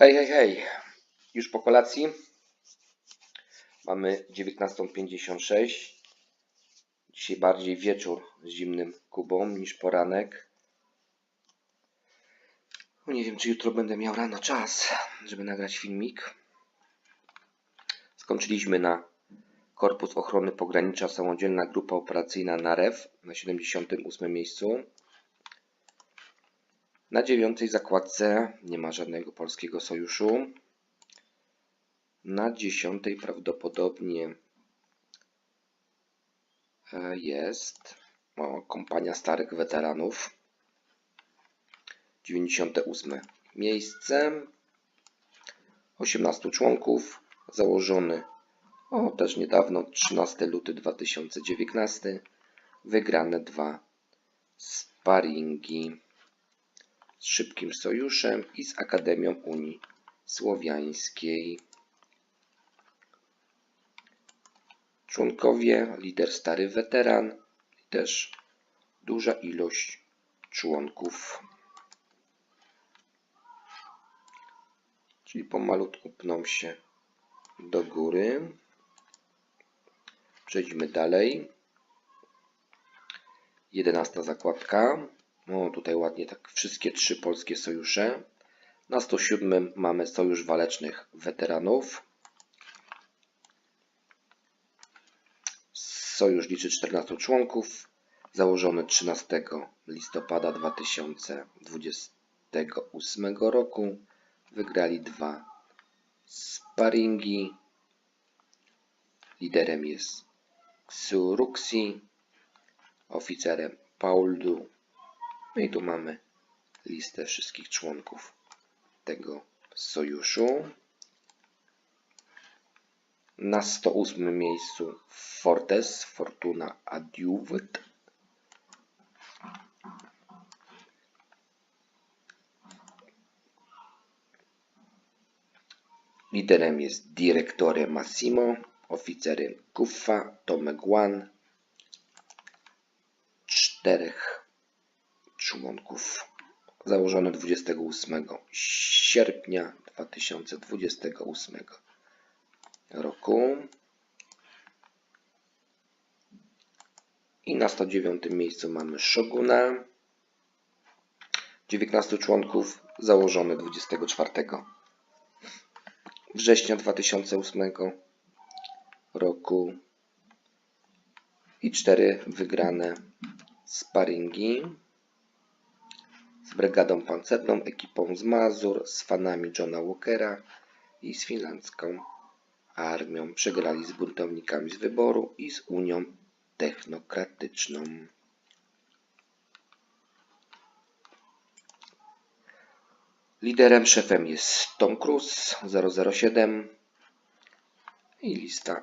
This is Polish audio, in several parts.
Hej, hej, hej. Już po kolacji. Mamy 19.56. Dzisiaj bardziej wieczór z zimnym Kubą niż poranek. No nie wiem, czy jutro będę miał rano czas, żeby nagrać filmik. Skończyliśmy na Korpus Ochrony Pogranicza Samodzielna Grupa Operacyjna NAREW na 78 miejscu. Na dziewiątej zakładce nie ma żadnego polskiego sojuszu. Na dziesiątej prawdopodobnie e, jest o, kompania starych weteranów. 98 miejsce. 18 członków. Założony o, też niedawno, 13 luty 2019. Wygrane dwa sparingi z Szybkim Sojuszem i z Akademią Unii Słowiańskiej. Członkowie, lider stary weteran też duża ilość członków. Czyli pomalutku pną się do góry. Przejdźmy dalej. Jedenasta zakładka. No tutaj ładnie tak wszystkie trzy polskie sojusze. Na 107 mamy Sojusz Walecznych Weteranów. Sojusz liczy 14 członków. Założony 13 listopada 2028 roku. Wygrali dwa sparingi. Liderem jest Xuruxi, oficerem Pauldu no i tu mamy listę wszystkich członków tego sojuszu. Na 108 miejscu Fortes Fortuna Adiuwt. Liderem jest Direttore Massimo, oficerem Kuffa Tomek Wan, czterech członków. Założone 28 sierpnia 2028 roku. I na 109 miejscu mamy Shoguna. 19 członków, założone 24 września 2008 roku. I 4 wygrane sparingi z brygadą pancerną, ekipą z Mazur, z fanami Johna Walkera i z finlandzką armią. Przegrali z buntownikami z wyboru i z Unią Technokratyczną. Liderem, szefem jest Tom Cruise 007 i lista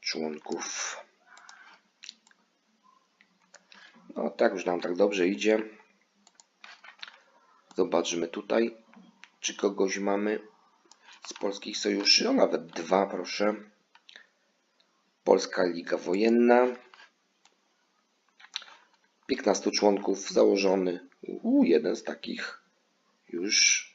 członków. No tak, już nam tak dobrze idzie. Zobaczmy tutaj, czy kogoś mamy z polskich sojuszy. O, nawet dwa, proszę. Polska Liga Wojenna. 15 członków założony. U, jeden z takich już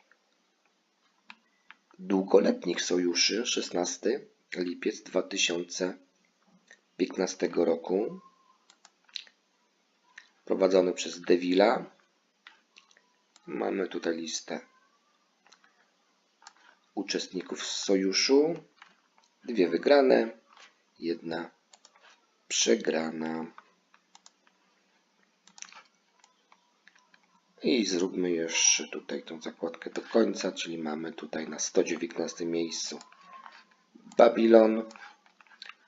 długoletnich sojuszy. 16 lipiec 2015 roku prowadzony przez Devila. Mamy tutaj listę uczestników sojuszu. Dwie wygrane, jedna przegrana. I zróbmy jeszcze tutaj tą zakładkę do końca, czyli mamy tutaj na 119 miejscu Babylon.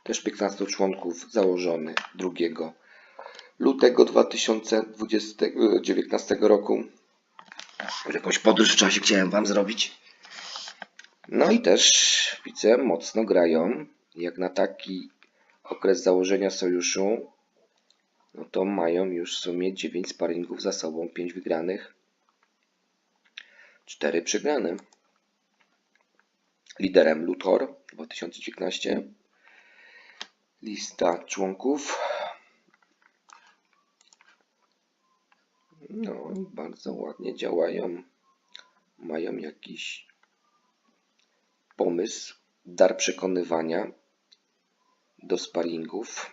Też 15 członków założony 2 lutego 2019 roku. Jakąś podróż w czasie chciałem Wam zrobić. No i też widzę, mocno grają. Jak na taki okres założenia sojuszu, no to mają już w sumie 9 sparingów za sobą, 5 wygranych, 4 przegrane. Liderem Luthor 2019. Lista członków No i bardzo ładnie działają. mają jakiś pomysł, dar przekonywania do sparingów.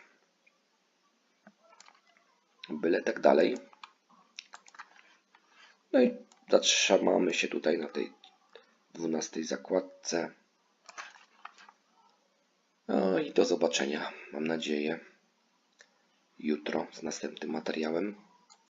Byle tak dalej. No i zatrzymamy się tutaj na tej dwunastej zakładce. No i do zobaczenia, mam nadzieję, jutro z następnym materiałem.